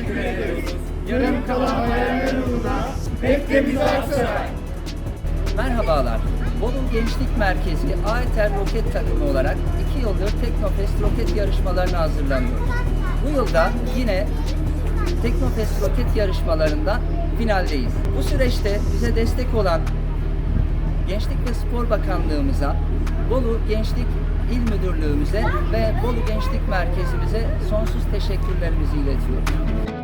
teşekkür ediyoruz. Yarım kalan hayaller uğruna hep de bize Merhabalar. Bolu Gençlik Merkezi AETER Roket Takımı olarak 2 yıldır Teknofest roket yarışmalarına hazırlanıyoruz. Bu yılda yine Teknofest roket yarışmalarında finaldeyiz. Bu süreçte bize destek olan Gençlik ve Spor Bakanlığımıza, Bolu Gençlik İl Müdürlüğümüze ve Bolu Gençlik Merkezimize sonsuz teşekkürlerimizi iletiyoruz.